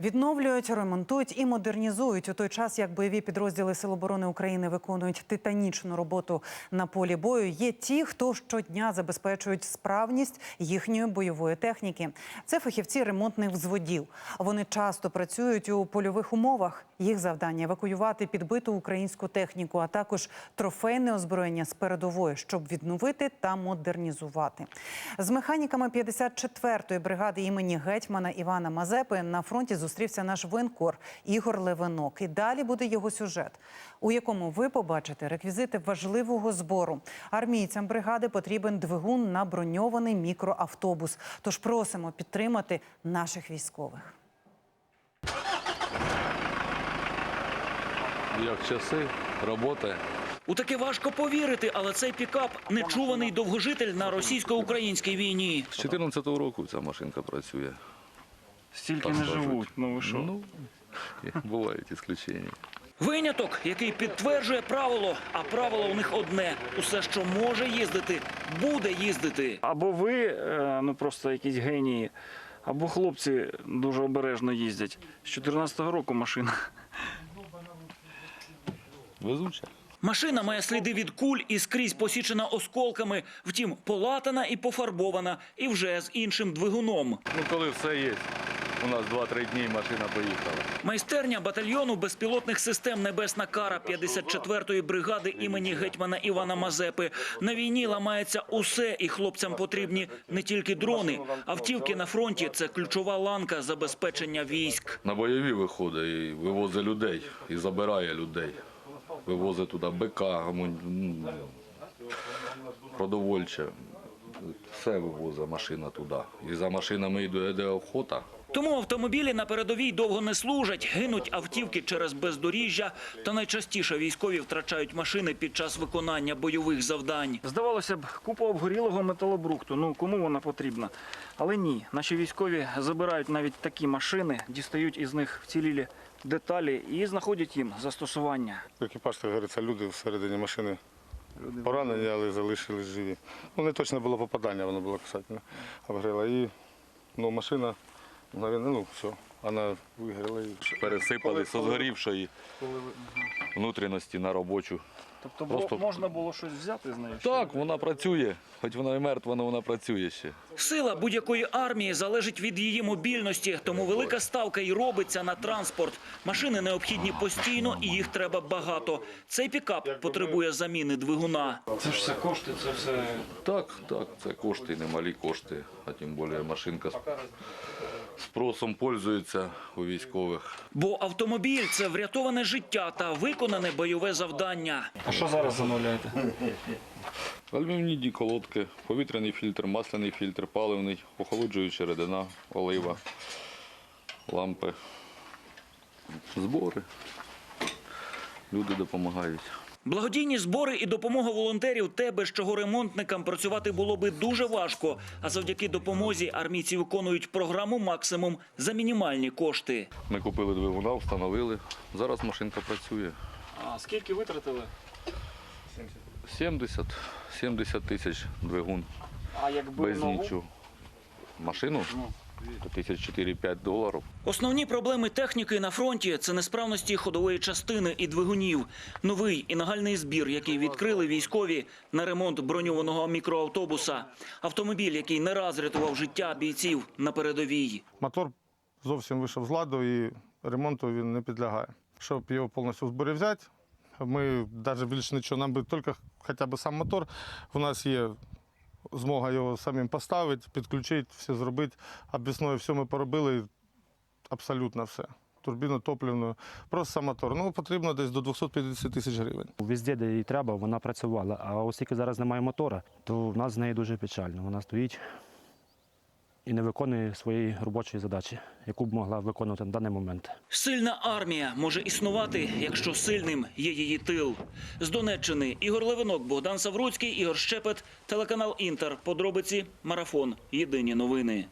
Відновлюють, ремонтують і модернізують у той час, як бойові підрозділи Сил оборони України виконують титанічну роботу на полі бою. Є ті, хто щодня забезпечують справність їхньої бойової техніки. Це фахівці ремонтних взводів. Вони часто працюють у польових умовах. Їх завдання евакуювати підбиту українську техніку, а також трофейне озброєння з передової, щоб відновити та модернізувати. З механіками 54-ї бригади імені гетьмана Івана Мазепи на фронті зустрівся наш воєнкор Ігор Левинок. І далі буде його сюжет, у якому ви побачите реквізити важливого збору. Армійцям бригади потрібен двигун на броньований мікроавтобус. Тож просимо підтримати наших військових. Як часи, робота. У таке важко повірити, але цей пікап нечуваний довгожитель на російсько-українській війні. З 14-го року ця машинка працює. Стільки Так не скажуть. живуть, ну ви що? Ну, бувають ісключення. Виняток, який підтверджує правило, а правило у них одне: усе, що може їздити, буде їздити. Або ви е, ну просто якісь генії, або хлопці дуже обережно їздять. З 14-го року машина. Везуча. Машина має сліди від куль і скрізь посічена осколками. Втім, полатана і пофарбована, і вже з іншим двигуном. Ну, коли все є, у нас 2-3 дні машина поїхала. Майстерня батальйону безпілотних систем Небесна кара 54-ї бригади імені гетьмана Івана Мазепи. На війні ламається усе, і хлопцям потрібні не тільки дрони. Автівки на фронті це ключова ланка забезпечення військ. На бойові виходить і вивозить людей, і забирає людей. Вивозить туди БК, гамон- ну, продовольче. Все вивозить машина туди. І за машинами йде йде охота. Тому автомобілі на передовій довго не служать, гинуть автівки через бездоріжжя. Та найчастіше військові втрачають машини під час виконання бойових завдань. Здавалося б, купа обгорілого металобрухту. Ну кому вона потрібна? Але ні, наші військові забирають навіть такі машини, дістають із них вцілілі деталі і знаходять їм застосування. Екіпаж, так говориться, люди всередині машини поранені, але залишились живі. Ну, не точно було попадання, воно було касательно. Обгоріло. І ну, машина, мгновенно, ну все, вона вигоріла. І... Пересипали з згорівшої внутрішності на робочу. Тобто Просто- можна було щось взяти з нею? Так, вона працює. Хоч вона і мертва, але вона працює ще. Сила будь-якої армії залежить від її мобільності, тому велика ставка і робиться на транспорт. Машини необхідні постійно, і їх треба багато. Цей пікап потребує заміни двигуна. Це ж все кошти, це все. Так, так, це кошти, немалі кошти, а тим більше машинка з спросом пользується у військових. Бо автомобіль це врятоване життя та виконане бойове завдання. А що зараз замовляєте? Алюмінійні колодки, повітряний фільтр, масляний фільтр, паливний, охолоджуюча рідина, олива, лампи, збори. Люди допомагають. Благодійні збори і допомога волонтерів те, без чого ремонтникам працювати було би дуже важко. А завдяки допомозі армійці виконують програму максимум за мінімальні кошти. Ми купили двигуна, встановили. Зараз машинка працює. А скільки витратили? 70, 70 тисяч двигун. А якби без нову? нічого. Машину? То тисяч 4-5 доларів. Основні проблеми техніки на фронті це несправності ходової частини і двигунів. Новий і нагальний збір, який відкрили військові на ремонт броньованого мікроавтобуса. Автомобіль, який не раз рятував життя бійців на передовій. Мотор зовсім вийшов з ладу і ремонту він не підлягає. Щоб його повністю в зборі взяти, ми навіть більше нічого, нам би тільки хоча б сам мотор, у нас є змога його самим поставити, підключити, все зробити. Обвісною все ми поробили, абсолютно все. Турбіну топливну, просто сам мотор. Ну, потрібно десь до 250 тисяч гривень. Везде, де їй треба, вона працювала. А оскільки зараз немає мотора, то в нас з нею дуже печально. Вона стоїть і не виконує своєї робочої задачі, яку б могла виконувати на даний момент. Сильна армія може існувати, якщо сильним є її тил. З Донеччини Ігор Левинок, Богдан Савруцький, Ігор Щепет, телеканал Інтер. Подробиці Марафон. Єдині новини.